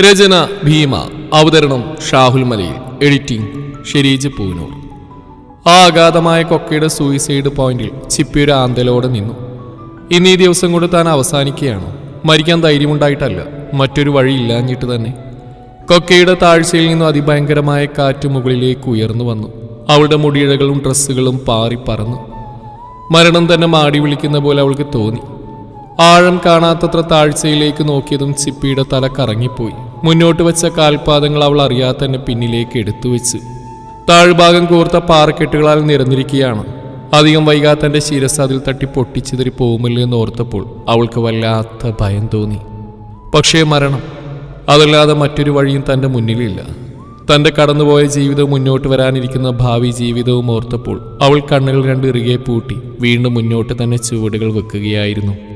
രചന ഭീമ അവതരണം ഷാഹുൽ മലയിൽ എഡിറ്റിംഗ് ഷെരീജ് പൂനൂർ. ആ അഗാധമായ കൊക്കയുടെ സൂയിസൈഡ് പോയിന്റിൽ ചിപ്പി ഒരു ആന്തലോടെ നിന്നു. ഇന്ന് ഈ ദിവസം കൊണ്ട് താൻ അവസാനിക്കുകയാണ്. മരിക്കാൻ ധൈര്യമുണ്ടായിട്ടല്ല. മറ്റൊരു വഴി ഇല്ലാഞ്ഞിട്ട് തന്നെ. കൊക്കയുടെ താഴ്ചയിൽ നിന്നും അതിഭയങ്കരമായ കാറ്റ് മുകളിലേക്ക് ഉയർന്നു വന്നു. അവളുടെ മുടിയിഴകളും ഡ്രസ്സുകളും പാറി പറന്നു. മരണം തന്നെ മാടി വിളിക്കുന്ന പോലെ അവൾക്ക് തോന്നി. ആഴം കാണാത്തത്ര താഴ്ചയിലേക്ക് നോക്കിയതും ചിപ്പിയുടെ തല കറങ്ങിപ്പോയി. മുന്നോട്ട് വെച്ച കാൽപാദങ്ങൾ അവൾ അറിയാതെ തന്നെ പിന്നിലേക്ക് എടുത്തു വെച്ചു. താഴ്ഭാഗം കൂർത്ത പാറക്കെട്ടുകളാൽ നിറഞ്ഞിരിക്കുകയാണ് അധികം വൈകാതെ തന്റെ ശിരസ് അതിൽ തട്ടി പൊട്ടിച്ചിതറി പോകുമല്ലോ എന്ന് ഓർത്തപ്പോൾ അവൾക്ക് വല്ലാത്ത ഭയം തോന്നി. പക്ഷേ മരണം അതല്ലാതെ മറ്റൊരു വഴിയും തന്റെ മുന്നിലില്ല. തന്റെ കടന്നുപോയ ജീവിതവും മുന്നോട്ട് വരാനിരിക്കുന്ന ഭാവി ജീവിതവും ഓർത്തപ്പോൾ അവൾ കണ്ണുകൾ രണ്ട് ഇറുകെ പൂട്ടി വീണ്ടും മുന്നോട്ട് തന്നെ ചുവടുകൾ വെക്കുകയായിരുന്നു.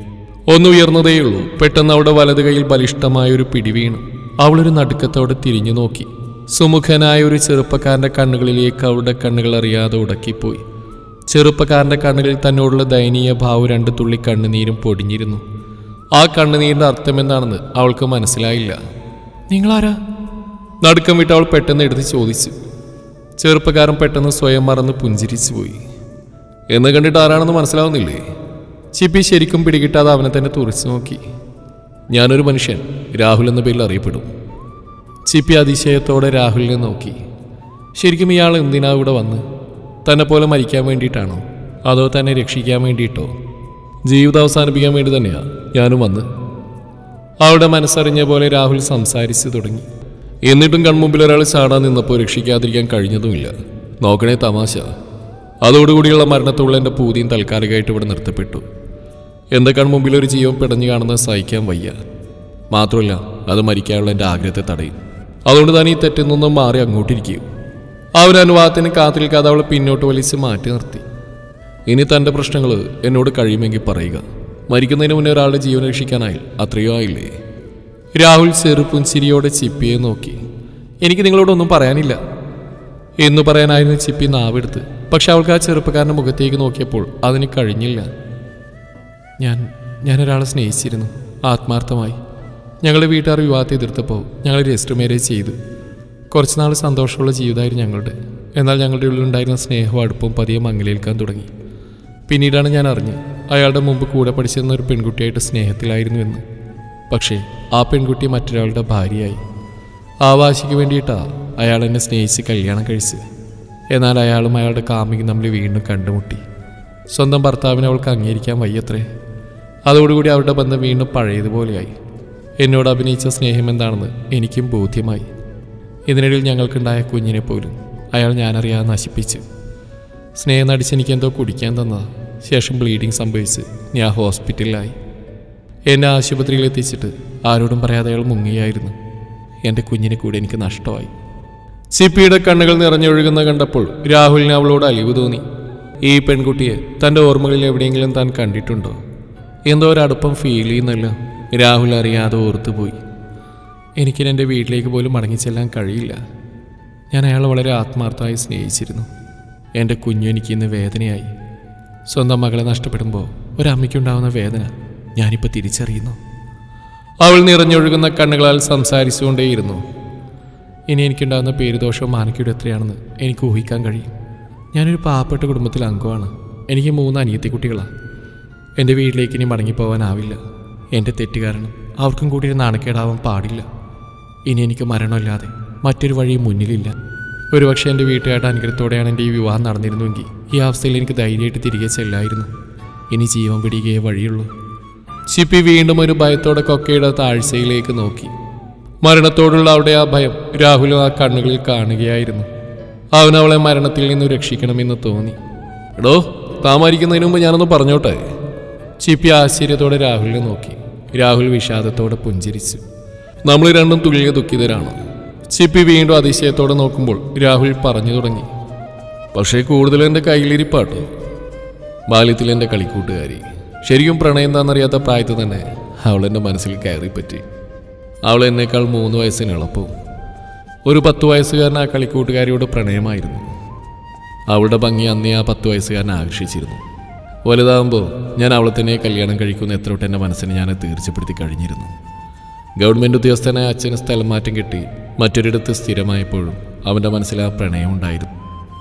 ഒന്നുയർന്നതേയുള്ളൂ. പെട്ടെന്ന് അവിടെ വലത് കൈയിൽ ബലിഷ്ടമായ ഒരു പിടി വീണു. അവളൊരു നടുക്കത്തോടെ തിരിഞ്ഞു നോക്കി. സുമുഖനായ ഒരു ചെറുപ്പക്കാരന്റെ കണ്ണുകളിലേക്ക് അവളുടെ കണ്ണുകൾ അറിയാതെ ഉടക്കിപ്പോയി. ചെറുപ്പക്കാരന്റെ കണ്ണുകളിൽ തന്നോടുള്ള ദയനീയ ഭാവം രണ്ട് തുള്ളി കണ്ണുനീരും പൊടിഞ്ഞിരുന്നു. ആ കണ്ണുനീരിന്റെ അർത്ഥം എന്താണെന്ന് അവൾക്ക് മനസ്സിലായില്ല. നിങ്ങളാരാ? നടുക്കം വിട്ട് അവൾ പെട്ടെന്ന് എടുത്ത് ചോദിച്ചു. ചെറുപ്പക്കാരൻ പെട്ടെന്ന് സ്വയം മറന്ന് പുഞ്ചിരിച്ചു പോയി എന്ന് കണ്ടിട്ട് ആരാണെന്ന് മനസ്സിലാവുന്നില്ലേ? ചിപ്പി ശരിക്കും പിടികിട്ടാതെ അവനെ തന്നെ തുറച്ചു നോക്കി. ഞാനൊരു മനുഷ്യൻ രാഹുൽ എന്ന പേരിൽ അറിയപ്പെടും. ചിപ്പി അതിശയത്തോടെ രാഹുലിനെ നോക്കി. ശരിക്കും ഇയാൾ എന്തിനാ ഇവിടെ വന്ന്? തന്നെ പോലെ മരിക്കാൻ വേണ്ടിയിട്ടാണോ? അതോ തന്നെ രക്ഷിക്കാൻ വേണ്ടിയിട്ടോ? ജീവിതം അവസാനിപ്പിക്കാൻ വേണ്ടി തന്നെയാണ് ഞാനും വന്ന്. അവളുടെ മനസ്സറിഞ്ഞ പോലെ രാഹുൽ സംസാരിച്ചു തുടങ്ങി. എന്നിട്ടും കൺമുമ്പിൽ ഒരാൾ ചാടാൻ നിന്നപ്പോൾ രക്ഷിക്കാതിരിക്കാൻ കഴിഞ്ഞതുമില്ല. നോക്കണേ തമാശ. അതോടുകൂടിയുള്ള മരണത്തോളം എന്റെ പൂതിയും താൽക്കാലികമായിട്ട് ഇവിടെ നിർത്തപ്പെട്ടു. എന്റെ കൺമുമ്പിൽ ഒരു ജീവൻ പിടഞ്ഞു കാണുന്നത് സഹിക്കാൻ വയ്യ. മാത്രമല്ല അത് മരിക്കാനുള്ള എന്റെ ആഗ്രഹത്തെ തടയും. അതുകൊണ്ട് തന്നെ ഈ തെറ്റിൽ നിന്നും മാറി അങ്ങോട്ടിരിക്കും. അവൻ അനുവാദത്തിന് കാത്തിരിക്കാതെ അവളെ പിന്നോട്ട് വലിച്ച് മാറ്റി നിർത്തി. ഇനി തന്റെ പ്രശ്നങ്ങൾ എന്നോട് കഴിയുമെങ്കിൽ പറയുക. മരിക്കുന്നതിന് മുന്നേ ഒരാളുടെ ജീവൻ രക്ഷിക്കാനായി അത്രയോ ആയില്ലേ? രാഹുൽ ചെറുപ്പും ചിരിയോടെ ചിപ്പിയെ നോക്കി. എനിക്ക് നിങ്ങളോടൊന്നും പറയാനില്ല. എന്ന് പറയാനായിരുന്നു ചിപ്പി നാവെടുത്ത്. പക്ഷെ അവൾക്ക് ആ ചെറുപ്പക്കാരന്റെ മുഖത്തേക്ക് നോക്കിയപ്പോൾ അതിന് കഴിഞ്ഞില്ല. ഞാൻ ഒരാളെ സ്നേഹിച്ചിരുന്നു. ആത്മാർത്ഥമായി. ഞങ്ങളുടെ വീട്ടുകാർ വിവാഹത്തെ എതിർത്തപ്പോൾ ഞങ്ങൾ രജിസ്റ്റർ മാരേജ് ചെയ്തു. കുറച്ച് നാൾ സന്തോഷമുള്ള ജീവിതമായിരുന്നു ഞങ്ങളുടെ. എന്നാൽ ഞങ്ങളുടെ ഉള്ളിലുണ്ടായിരുന്ന സ്നേഹവും അടുപ്പവും പതിയെ മങ്ങലേൽക്കാൻ തുടങ്ങി. പിന്നീടാണ് ഞാൻ അറിഞ്ഞ് അയാളുടെ മുമ്പ് കൂടെ പഠിച്ചിരുന്ന ഒരു പെൺകുട്ടിയായിട്ട് സ്നേഹത്തിലായിരുന്നു എന്ന്. പക്ഷേ ആ പെൺകുട്ടി മറ്റൊരാളുടെ ഭാര്യയായി. ആ വാശിക്ക് വേണ്ടിയിട്ടാണ് അയാൾ എന്നെ സ്നേഹിച്ച് കല്യാണം കഴിച്ച് എന്നാൽ അയാളും അയാളുടെ കാമിക്കും നമ്മൾ വീണ്ടും കണ്ടുമുട്ടി. സ്വന്തം ഭർത്താവിനെ അവൾക്ക് അംഗീകരിക്കാൻ വയ്യത്രേ. അതോടുകൂടി അവരുടെ ബന്ധം വീണ്ടും പഴയതുപോലെയായി. എന്നോട് അഭിനയിച്ച സ്നേഹം എന്താണെന്ന് എനിക്കും ബോധ്യമായി. ഇതിനിടയിൽ ഞങ്ങൾക്കുണ്ടായ കുഞ്ഞിനെ പോലും അയാൾ ഞാനറിയാതെ നശിപ്പിച്ചു. സ്നേഹം നടിച്ച് എനിക്കെന്തോ കുടിക്കാൻ തന്നതാണ് ശേഷം ബ്ലീഡിങ് സംഭവിച്ച് ഞാൻ ഹോസ്പിറ്റലിലായി. എന്നെ ആശുപത്രിയിൽ എത്തിച്ചിട്ട് ആരോടും പറയാതെ അയാൾ മുങ്ങിയായിരുന്നു. എന്റെ കുഞ്ഞിനെ കൂടി എനിക്ക് നഷ്ടമായി. സിപ്പിയുടെ കണ്ണുകൾ നിറഞ്ഞൊഴുകുന്ന കണ്ടപ്പോൾ രാഹുലിന് അവളോട് അലിവ് തോന്നി. ഈ പെൺകുട്ടിയെ തന്റെ ഓർമ്മകളിൽ എവിടെയെങ്കിലും താൻ കണ്ടിട്ടുണ്ടോ? എന്തോ ഒരടുപ്പം ഫീൽ ചെയ്യുന്നല്ലോ. രാഹുൽ അറിയാതെ ഓർത്തുപോയി. എനിക്ക് എന്റെ വീട്ടിലേക്ക് പോലും മടങ്ങിച്ചെല്ലാൻ കഴിയില്ല. ഞാൻ അയാളെ വളരെ ആത്മാർത്ഥമായി സ്നേഹിച്ചിരുന്നു. എന്റെ കുഞ്ഞു എനിക്ക് ഇന്ന് വേദനയായി. സ്വന്തം മകളെ നഷ്ടപ്പെടുമ്പോൾ ഒരമ്മയ്ക്കുണ്ടാവുന്ന വേദന ഞാനിപ്പോൾ തിരിച്ചറിയുന്നു. അവൾ നിറഞ്ഞൊഴുകുന്ന കണ്ണുകളാൽ സംസാരിച്ചുകൊണ്ടേയിരുന്നു. ഇനി എനിക്കുണ്ടാകുന്ന പേരുദോഷവും മാനക്കിയുടെ എത്രയാണെന്ന് എനിക്ക് ഊഹിക്കാൻ കഴിയും. ഞാനൊരു പാവപ്പെട്ട കുടുംബത്തിലെ അംഗമാണ്. എനിക്ക് മൂന്ന് അനിയത്തി കുട്ടികളാണ് എന്റെ വീട്ടിലേക്ക് ഇനി മടങ്ങിപ്പോവാനാവില്ല. എന്റെ തെറ്റ് കാരണം അവർക്കും കൂടി ഒരു നാണക്കേടാവാൻ പാടില്ല. ഇനി എനിക്ക് മരണമില്ലാതെ മറ്റൊരു വഴി മുന്നിലില്ല. ഒരുപക്ഷെ എന്റെ വീട്ടുകാരുടെ അനുഗ്രഹത്തോടെയാണ് എന്റെ ഈ വിവാഹം നടന്നിരുന്നുവെങ്കിൽ ഈ അവസ്ഥയിൽ എനിക്ക് ധൈര്യമായിട്ട് തിരികെ ചെല്ലായിരുന്നു. ഇനി ജീവൻ പിടിക്കുകയേ വഴിയുള്ളൂ. ചിപ്പി വീണ്ടും ഒരു ഭയത്തോടെ കൊക്കയുടെ താഴ്ചയിലേക്ക് നോക്കി. മരണത്തോടുള്ള അവിടെ ആ ഭയം രാഹുലും ആ കണ്ണുകളിൽ കാണുകയായിരുന്നു. അവൻ അവളെ മരണത്തിൽ നിന്ന് രക്ഷിക്കണമെന്ന് തോന്നി. എടോ താമരിക്കുന്നതിന് മുമ്പ് ഞാനൊന്ന് പറഞ്ഞോട്ടെ? ചിപ്പി ആശ്ചര്യത്തോടെ രാഹുലിനെ നോക്കി. രാഹുൽ വിഷാദത്തോടെ പുഞ്ചിരിച്ചു. നമ്മൾ രണ്ടും തുല്യ ദുഃഖിതരാണ്. ചിപ്പി വീണ്ടും അതിശയത്തോടെ നോക്കുമ്പോൾ രാഹുൽ പറഞ്ഞു തുടങ്ങി. പക്ഷേ കൂടുതൽ എന്റെ കയ്യിലിരിപ്പാട്ടോ. ബാല്യത്തിൽ എന്റെ കളിക്കൂട്ടുകാരി. ശരിക്കും പ്രണയം എന്താണെന്നറിയാത്ത പ്രായത്തിൽ തന്നെ അവൾ എന്റെ മനസ്സിൽ കയറിപ്പറ്റി. അവൾ എന്നേക്കാൾ മൂന്ന് വയസ്സിന് എളുപ്പവും. ഒരു പത്ത് വയസ്സുകാരൻ ആ കളിക്കൂട്ടുകാരിയോട് പ്രണയമായിരുന്നു. അവളുടെ ഭംഗി അന്നേ ആ പത്ത് വയസ്സുകാരനെ ആകർഷിച്ചിരുന്നു. വലുതാകുമ്പോൾ ഞാൻ അവളെ തന്നെ കല്യാണം കഴിക്കുന്ന എത്ര എന്റെ മനസ്സിനെ ഞാൻ തീർച്ചപ്പെടുത്തി കഴിഞ്ഞിരുന്നു. ഗവൺമെന്റ് ഉദ്യോഗസ്ഥനായ അച്ഛന് സ്ഥലം മാറ്റം കിട്ടി. മറ്റൊരിടത്ത് സ്ഥിരമായപ്പോഴും അവന്റെ മനസ്സിൽ ആ പ്രണയം ഉണ്ടായിരുന്നു.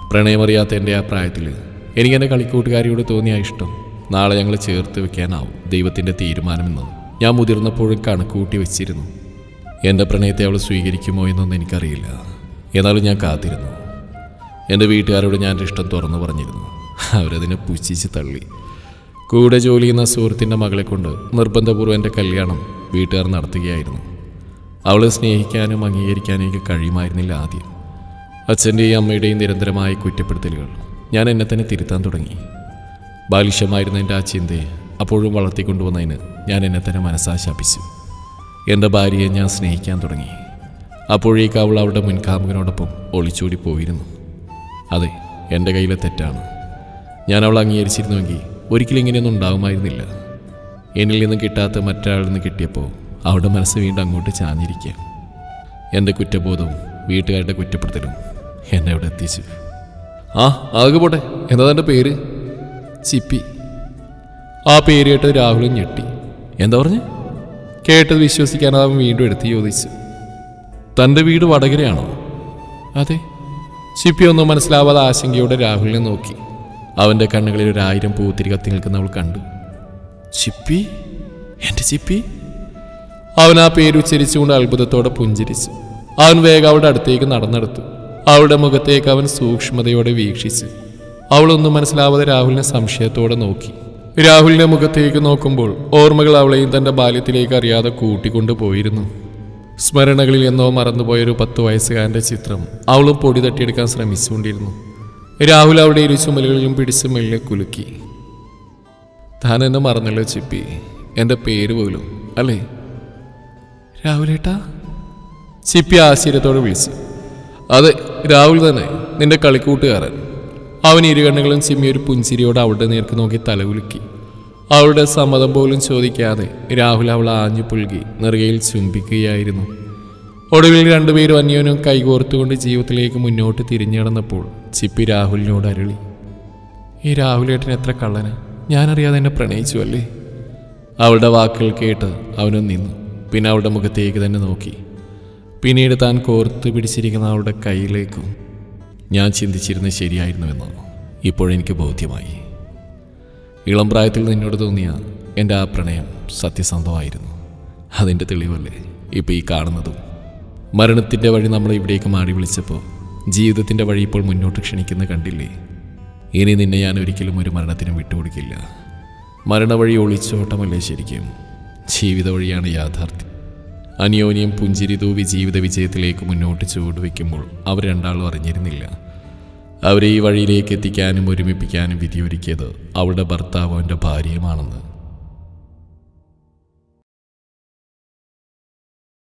പ്രണയമറിയാത്ത എന്റെ ആ പ്രായത്തിൽ എനിക്കെന്റെ കളിക്കൂട്ടുകാരിയോട് തോന്നിയ ഇഷ്ടം നാളെ ഞങ്ങൾ ചേർത്ത് വെക്കാനാവും ദൈവത്തിന്റെ തീരുമാനമെന്ന് ഞാൻ മുതിർന്നപ്പോഴും കണക്കുകൂട്ടി വെച്ചിരുന്നു. എന്റെ പ്രണയത്തെ അവൾ സ്വീകരിക്കുമോ എന്നൊന്നും എനിക്കറിയില്ല. എന്നാലും ഞാൻ കാത്തിരുന്നു. എന്റെ വീട്ടുകാരോട് ഞാൻ ഇഷ്ടം തുറന്നു പറഞ്ഞിരുന്നു. അവരതിനെ പുച്ഛിച്ച് തള്ളി. കൂടെ ജോലി ചെയ്യുന്ന സുഹൃത്തിന്റെ മകളെ കൊണ്ട് നിർബന്ധപൂർവം എന്റെ കല്യാണം വീട്ടുകാർ നടത്തുകയായിരുന്നു. അവളെ സ്നേഹിക്കാനും അംഗീകരിക്കാനും എനിക്ക് കഴിയുമായിരുന്നില്ല ആദ്യം. അച്ഛന്റെയും അമ്മയുടെയും നിരന്തരമായ കുറ്റപ്പെടുത്തലുകൾ ഞാൻ എന്നെ തന്നെ തിരുത്താൻ തുടങ്ങി. ബാലിഷ്യമായിരുന്ന എന്റെ ആ ചിന്തയെ അപ്പോഴും വളർത്തിക്കൊണ്ടുവന്നതിന് ഞാൻ എന്നെ തന്നെ മനസ്സാശാപിച്ചു. എന്റെ ഭാര്യയെ ഞാൻ സ്നേഹിക്കാൻ തുടങ്ങി. അപ്പോഴേക്ക് അവളുടെ മുൻകാമുകനോടൊപ്പം ഒളിച്ചോടി പോയിരുന്നു. അതെ എന്റെ കയ്യിലെ തെറ്റാണ്. ഞാൻ അവൾ അംഗീകരിച്ചിരുന്നുവെങ്കിൽ ഒരിക്കലും ഇങ്ങനെയൊന്നും ഉണ്ടാകുമായിരുന്നില്ല. എന്നിൽ നിന്ന് കിട്ടാത്ത മറ്റൊരാളിൽ നിന്ന് കിട്ടിയപ്പോൾ അവളുടെ മനസ്സ് വീണ്ടും അങ്ങോട്ട് ചാഞ്ഞിരിക്കുക. എന്റെ കുറ്റബോധവും വീട്ടുകാരുടെ കുറ്റപ്പെടുത്തലും എന്നെ അവിടെ എത്തിച്ചു. ആ ആകെ പോട്ടെ. എന്താ തന്റെ പേര്? ചിപ്പി. ആ പേര് കേട്ട് രാഹുലും ഞെട്ടി. എന്താ പറഞ്ഞു? കേട്ടത് വിശ്വസിക്കാൻ അവൻ വീണ്ടും എടുത്ത് ചോദിച്ചു. തന്റെ വീട് വടകരയാണോ? അതെ. ചിപ്പി ഒന്നും മനസ്സിലാവാതെ ആശങ്കയോടെ രാഹുലിനെ നോക്കി. അവന്റെ കണ്ണുകളിൽ ഒരായിരം പൂത്തിരി കത്തി നിൽക്കുന്ന അവൾ കണ്ടു. ചിപ്പി? എന്റെ ചിപ്പി? അവൻ ആ പേര് ഉച്ചരിച്ചുകൊണ്ട് അത്ഭുതത്തോടെ പുഞ്ചിരിച്ചു. അവൻ വേഗം അവളുടെ അടുത്തേക്ക് നടന്നെടുത്തു. അവളുടെ മുഖത്തേക്ക് അവൻ സൂക്ഷ്മതയോടെ വീക്ഷിച്ചു. അവളൊന്നും മനസ്സിലാവാതെ രാഹുലിനെ സംശയത്തോടെ നോക്കി. രാഹുലിന്റെ മുഖത്തേക്ക് നോക്കുമ്പോൾ ഓർമ്മകൾ അവളെയും തന്റെ ബാല്യത്തിലേക്ക് അറിയാതെ കൂട്ടിക്കൊണ്ടുപോയിരുന്നു സ്മരണകളിൽ എന്നോ മറന്നുപോയൊരു പത്ത് വയസ്സുകാരന്റെ ചിത്രം അവളും പൊടി തട്ടിയെടുക്കാൻ ശ്രമിച്ചുകൊണ്ടിരുന്നു. രാഹുൽ അവിടെ ഇരു ചുമലുകളിലും പിടിച്ച് മെല്ലെ കുലുക്കി. താൻ എന്നെ മറന്നല്ലോ ചിപ്പി? എന്റെ പേര് പോലും അല്ലേ? രാഹുലേട്ടാ ചിപ്പി ആശ്ചര്യത്തോടെ വിളിച്ചു. അതെ രാഹുൽ തന്നെ നിന്റെ കളിക്കൂട്ടുകാരൻ. അവൻ ഇരുകണ്ണുകളും ചിമ്മി ഒരു പുഞ്ചിരിയോടെ അവളുടെ നേർക്ക് നോക്കി തലകുലുക്കി അവളുടെ സമ്മതം പോലും ചോദിക്കാതെ രാഹുൽ അവൾ ആഞ്ഞു പുൽകി നെറുകയിൽ ചുംബിക്കുകയായിരുന്നു. ഒടുവിൽ രണ്ടുപേരും അന്യോനും കൈകോർത്തുകൊണ്ട് ജീവിതത്തിലേക്ക് മുന്നോട്ട് തിരിഞ്ഞു ചിപ്പി രാഹുലിനോട് അരുളി. ഈ രാഹുലേട്ടൻ എത്ര കള്ളന? ഞാനറിയാതെ എന്നെ പ്രണയിച്ചു അല്ലേ? അവളുടെ വാക്കുകൾ കേട്ട് അവനും നിന്നു. പിന്നെ അവളുടെ മുഖത്തേക്ക് തന്നെ നോക്കി. പിന്നീട് താൻ കോർത്ത് പിടിച്ചിരിക്കുന്ന അവളുടെ കയ്യിലേക്കും ഞാൻ ചിന്തിച്ചിരുന്നത് ശരിയായിരുന്നുവെന്ന്? ഇപ്പോഴെനിക്ക് ബോധ്യമായി. ഇളം പ്രായത്തിൽ നിന്നോട് തോന്നിയ എന്റെ ആ പ്രണയം സത്യസന്ധമായിരുന്നു. അതിന്റെ തെളിവല്ലേ ഇപ്പോൾ ഈ കാണുന്നതും? മരണത്തിന്റെ വഴി നമ്മളെ ഇവിടേക്ക് മാടി വിളിച്ചപ്പോൾ ജീവിതത്തിന്റെ വഴി ഇപ്പോൾ മുന്നോട്ട് ക്ഷണിക്കുന്ന കണ്ടില്ലേ? ഇനി നിന്നെ ഞാൻ ഒരിക്കലും ഒരു മരണത്തിനും വിട്ടുകൊടുക്കില്ല. മരണവഴി ഒളിച്ചോട്ടമല്ലേ ശരിക്കും? ജീവിത വഴിയാണ് യാഥാർത്ഥ്യം. അന്യോന്യം പുഞ്ചിരി തൂവി ജീവിത വിജയത്തിലേക്ക് മുന്നോട്ട് ചുവടുവെക്കുമ്പോൾ അവർ രണ്ടാളും അറിഞ്ഞിരുന്നില്ല. അവരെ ഈ വഴിയിലേക്ക് എത്തിക്കാനും ഒരുമിപ്പിക്കാനും വിധിയൊരുക്കിയത് അവളുടെ ഭർത്താവ് അവന്റെ ഭാര്യയുമാണെന്ന്.